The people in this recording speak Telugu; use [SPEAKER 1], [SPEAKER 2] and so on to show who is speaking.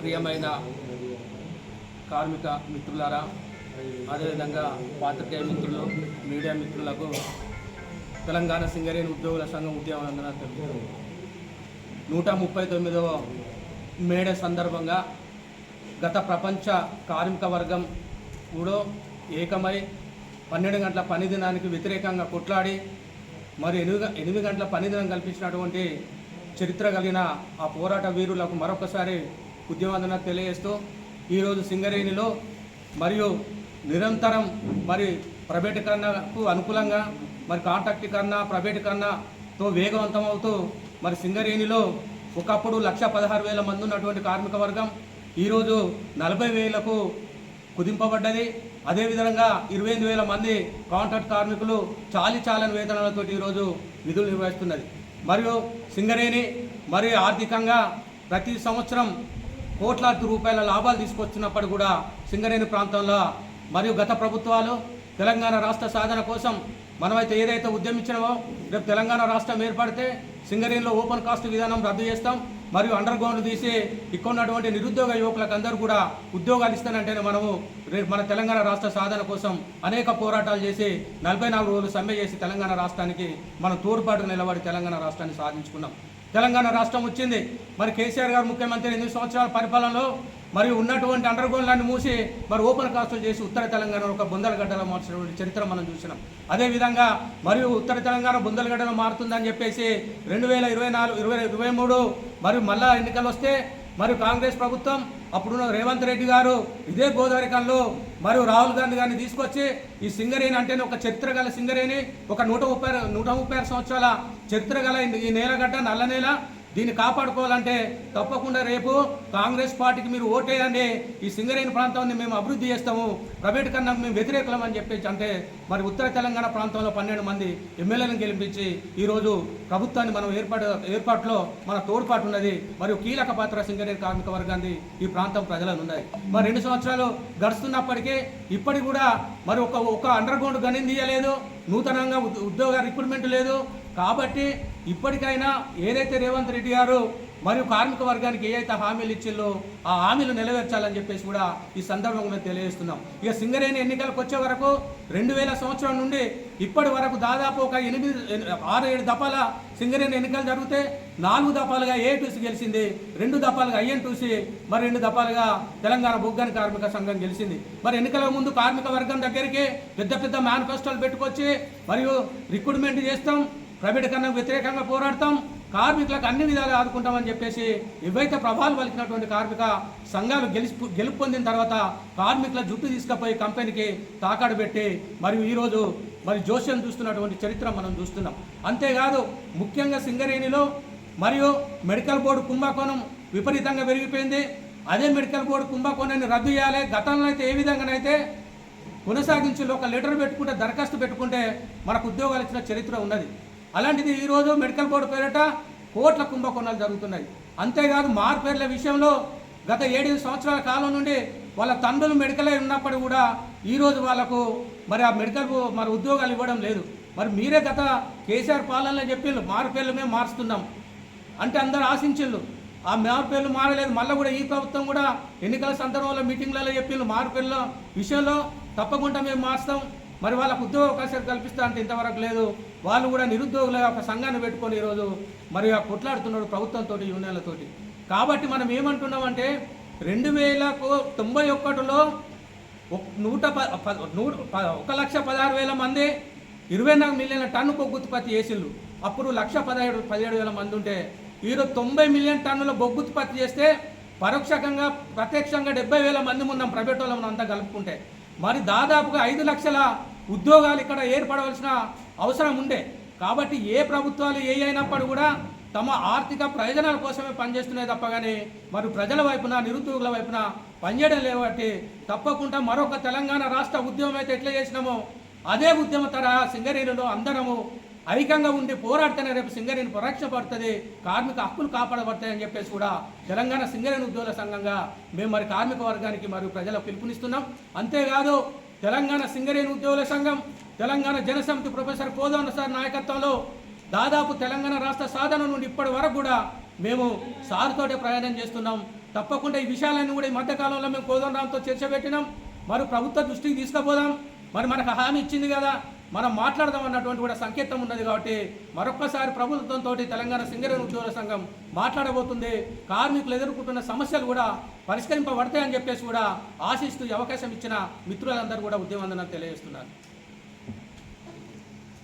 [SPEAKER 1] ప్రియమైన కార్మిక మిత్రులారా అదేవిధంగా పాత్రికేయ మిత్రులు మీడియా మిత్రులకు తెలంగాణ సింగరేణి ఉద్యోగుల సంఘం ఉద్యమం తెలుపు నూట ముప్పై తొమ్మిదవ మేడే సందర్భంగా గత ప్రపంచ కార్మిక వర్గం కూడా ఏకమై పన్నెండు గంటల పని దినానికి వ్యతిరేకంగా కొట్లాడి మరి ఎనిమిది ఎనిమిది గంటల పని దినం కల్పించినటువంటి చరిత్ర కలిగిన ఆ పోరాట వీరులకు మరొకసారి ఉద్యమాదన తెలియజేస్తూ ఈరోజు సింగరేణిలో మరియు నిరంతరం మరి ప్రైవేటీకరణకు అనుకూలంగా మరి కాంట్రాక్టీకరణ ప్రైవేటీకరణతో వేగవంతమవుతూ మరి సింగరేణిలో ఒకప్పుడు లక్ష పదహారు వేల మంది ఉన్నటువంటి కార్మిక వర్గం ఈరోజు నలభై వేలకు కుదింపబడ్డది. అదేవిధంగా ఇరవై ఎనిమిది వేల మంది కాంట్రాక్ట్ కార్మికులు చాలి చాలని వేతనాలతో ఈరోజు విధులు నిర్వహిస్తున్నది. మరియు సింగరేణి మరియు ఆర్థికంగా ప్రతి సంవత్సరం కోట్లాది రూపాయల లాభాలు తీసుకొచ్చినప్పుడు కూడా సింగరేణి ప్రాంతంలో మరియు గత ప్రభుత్వాలు తెలంగాణ రాష్ట్ర సాధన కోసం మనమైతే ఏదైతే ఉద్యమించినామో రేపు తెలంగాణ రాష్ట్రం ఏర్పడితే సింగరేణిలో ఓపెన్ కాస్ట్ విధానం రద్దు చేస్తాం మరియు అండర్ గ్రౌండ్ తీసి ఇక్కడ ఉన్నటువంటి నిరుద్యోగ యువకులకు అందరూ కూడా ఉద్యోగాలు ఇస్తానంటేనే మనము రేపు మన తెలంగాణ రాష్ట్ర సాధన కోసం అనేక పోరాటాలు చేసి నలభై నాలుగు రోజులు సమ్మె చేసి తెలంగాణ రాష్ట్రానికి మనం తోడ్పాటు నిలబడి తెలంగాణ రాష్ట్రాన్ని సాధించుకున్నాం. తెలంగాణ రాష్ట్రం వచ్చింది. మరి కేసీఆర్ గారు ముఖ్యమంత్రి ఎనిమిది సంవత్సరాల పరిపాలనలో మరియు ఉన్నటువంటి అండర్ గ్రౌండ్లన్నీ మూసి మరి ఓపెన్ కాస్ట్ చేసి ఉత్తర తెలంగాణ ఒక బుందలగడ్డలో మార్చినటువంటి చరిత్ర మనం చూసినాం. అదేవిధంగా మరియు ఉత్తర తెలంగాణ బుందలగడ్డలో మారుతుందని చెప్పేసి రెండు వేల ఇరవై నాలుగు ఇరవై ఇరవై మూడు మరియు మళ్ళా ఎన్నికలు వస్తే మరియు కాంగ్రెస్ ప్రభుత్వం అప్పుడున్న రేవంత్ రెడ్డి గారు ఇదే గోదావరికంలో మరియు రాహుల్ గాంధీ గారిని తీసుకొచ్చి ఈ సింగరేణి అంటేనే ఒక చరిత్ర గల సింగరేణి ఒక నూట ముప్పై నూట ముప్పై ఆరు సంవత్సరాల చరిత్ర గల ఈ నేలగడ్డ నల్ల నేల. దీన్ని కాపాడుకోవాలంటే తప్పకుండా రేపు కాంగ్రెస్ పార్టీకి మీరు ఓటేయండి. ఈ సింగరేణి ప్రాంతాన్ని మేము అభివృద్ధి చేస్తాము. ప్రైవేట్ కన్నా మేము వ్యతిరేకులం అని చెప్పేసి అంటే మరి ఉత్తర తెలంగాణ ప్రాంతంలో పన్నెండు మంది ఎమ్మెల్యేలను గెలిపించి ఈరోజు ప్రభుత్వాన్ని మనం ఏర్పాటు ఏర్పాటులో మన తోడ్పాటు ఉన్నది. మరియు కీలక పాత్ర సింగరేణి కార్మిక వర్గాన్ని ఈ ప్రాంతం ప్రజలను ఉన్నాయి మరి రెండు సంవత్సరాలు గడుస్తున్నప్పటికీ ఇప్పటికి కూడా మరి ఒక ఒక అండర్ గ్రౌండ్ గని తీయలేదు. నూతనంగా ఉద్యోగ రిక్రూట్మెంట్ లేదు. కాబట్టి ఇప్పటికైనా ఏదైతే రేవంత్ రెడ్డి గారు మరియు కార్మిక వర్గానికి ఏవైతే హామీలు ఇచ్చిందో ఆ హామీలు నెరవేర్చాలని చెప్పేసి కూడా ఈ సందర్భంగా మేము తెలియజేస్తున్నాం. ఇక సింగరేణి ఎన్నికలకు వచ్చే వరకు రెండు వేల సంవత్సరం నుండి ఇప్పటి వరకు దాదాపు ఒక ఎనిమిది ఆరు ఏడు దఫాల సింగరేణి ఎన్నికలు జరిగితే నాలుగు దఫాలుగా ఏటూసీ గెలిచింది రెండు దఫాలుగా ఐఎన్టూసీ మరి రెండు దఫాలుగా తెలంగాణ బొగ్గని కార్మిక సంఘం గెలిచింది. మరి ఎన్నికల ముందు కార్మిక వర్గం దగ్గరికి పెద్ద పెద్ద మేనిఫెస్టోలు పెట్టుకొచ్చి మరియు రిక్రూట్మెంట్ చేస్తాం. ప్రైవేటీకరణకు వ్యతిరేకంగా పోరాడతాం. కార్మికులకు అన్ని విధాలు ఆదుకుంటామని చెప్పేసి ఏవైతే ప్రభావాలు పలికినటువంటి కార్మిక సంఘాలు గెలుపు గెలుపు పొందిన తర్వాత కార్మికుల జుట్టు తీసుకుపోయి కంపెనీకి తాకాడు పెట్టి మరియు ఈరోజు మరి జోస్యం చూస్తున్నటువంటి చరిత్ర మనం చూస్తున్నాం. అంతేకాదు ముఖ్యంగా సింగరేణిలో మరియు మెడికల్ బోర్డు కుంభకోణం విపరీతంగా పెరిగిపోయింది. అదే మెడికల్ బోర్డు కుంభకోణాన్ని రద్దు చేయాలి. గతంలో అయితే ఏ విధంగానైతే కొనసాగించి ఒక లెటర్ పెట్టుకుంటే దరఖాస్తు పెట్టుకుంటే మనకు ఉద్యోగాలు ఇచ్చిన చరిత్ర ఉన్నది. అలాంటిది ఈరోజు మెడికల్ బోర్డు పేరిట కోట్ల కుంభకోణాలు జరుగుతున్నాయి. అంతేకాదు మార్పేర్ల విషయంలో గత ఏడు సంవత్సరాల కాలం నుండి వాళ్ళ తండ్రులు మెడికల్ అయి ఉన్నప్పుడు కూడా ఈరోజు వాళ్ళకు మరి ఆ మెడికల్ మరి ఉద్యోగాలు ఇవ్వడం లేదు. మరి మీరే గత కేసీఆర్ పాలనలో చెప్పి మార్పేర్లు మేము మారుస్తున్నాం అంటే అందరు ఆశించిళ్ళు. ఆ మార్పేర్లు మారలేదు. మళ్ళీ కూడా ఈ ప్రభుత్వం కూడా ఎన్నికల సందర్భంలో మీటింగ్లలో చెప్పిండ్రు మార్పేర్ల విషయంలో తప్పకుండా మేము మారుస్తాం. మరి వాళ్ళకు ఉద్యోగ అవకాశాలు కల్పిస్తా అంటే ఇంతవరకు లేదు. వాళ్ళు కూడా నిరుద్యోగుల ఒక సంఘాన్ని పెట్టుకొని ఈరోజు మరి కొట్లాడుతున్నాడు ప్రభుత్వంతో యూనియన్లతోటి. కాబట్టి మనం ఏమంటున్నామంటే రెండు వేలకు తొంభై ఒకటిలో ఒక- నూట ప ప- నూట ప- ఒక లక్ష పదహారు వేల మంది ఇరవై నాలుగు మిలియన్ల టన్ను బొగ్గు ఉత్పత్తి చేసిండ్రు. అప్పుడు లక్ష పదిహేడు పదిహేడు వేల మంది ఉంటే ఈరోజు తొంభై మిలియన్ టన్నుల బొగ్గు ఉత్పత్తి చేస్తే పరోక్షంగా ప్రత్యక్షంగా డెబ్బై వేల మంది ఉన్నాం ప్రైవేట్ వాళ్ళం అంతా కలుపుకుంటే. మరి దాదాపుగా ఐదు లక్షల ఉద్యోగాలు ఇక్కడ ఏర్పడవలసిన అవసరం ఉండే. కాబట్టి ఏ ప్రభుత్వాలు ఏ అయినప్పుడు కూడా తమ ఆర్థిక ప్రయోజనాల కోసమే పనిచేస్తున్నాయి తప్ప కానీ మరి ప్రజల వైపున నిరుద్యోగుల వైపున పనిచేయడం లేవట్టి తప్పకుండా మరొక తెలంగాణ రాష్ట్ర ఉద్యమం అయితే ఎట్లా చేసినామో అదే ఉద్యమ తరహా సింగరేణిలో అందరము ఐక్యంగా ఉండి పోరాడితేనే రేపు సింగరేణి పరిరక్షణ పడుతుంది కార్మిక హక్కులు కాపాడబడతాయని చెప్పేసి కూడా తెలంగాణ సింగరేణి ఉద్యోగుల సంఘంగా మేము మరి కార్మిక వర్గానికి మరియు ప్రజలకు పిలుపునిస్తున్నాం. అంతేకాదు తెలంగాణ సింగరేణి ఉద్యోగుల సంఘం తెలంగాణ జనసమితి ప్రొఫెసర్ కోదండ సార్ నాయకత్వంలో దాదాపు తెలంగాణ రాష్ట్ర సాధన నుండి ఇప్పటి వరకు కూడా మేము సార్తోటే ప్రయాణం చేస్తున్నాం. తప్పకుండా ఈ విషయాలన్నీ కూడా ఈ మధ్యకాలంలో మేము కోదండరాంతో చర్చ పెట్టినాం. మరి ప్రభుత్వ దృష్టికి తీసుకుపోదాం. మరి మనకు హామీ ఇచ్చింది కదా. మనం మాట్లాడదాం అన్నటువంటి కూడా సంకేతం ఉన్నది కాబట్టి మరొక్కసారి ప్రభుత్వంతో తెలంగాణ సింగరేణి ఉద్యోగుల సంఘం మాట్లాడబోతుంది. కార్మికులు ఎదుర్కొంటున్న సమస్యలు కూడా పరిష్కరింపబడతాయని చెప్పేసి కూడా ఆశిస్తూ అవకాశం ఇచ్చిన మిత్రులందరూ కూడా ఉద్యమందన తెలియజేస్తున్నారు.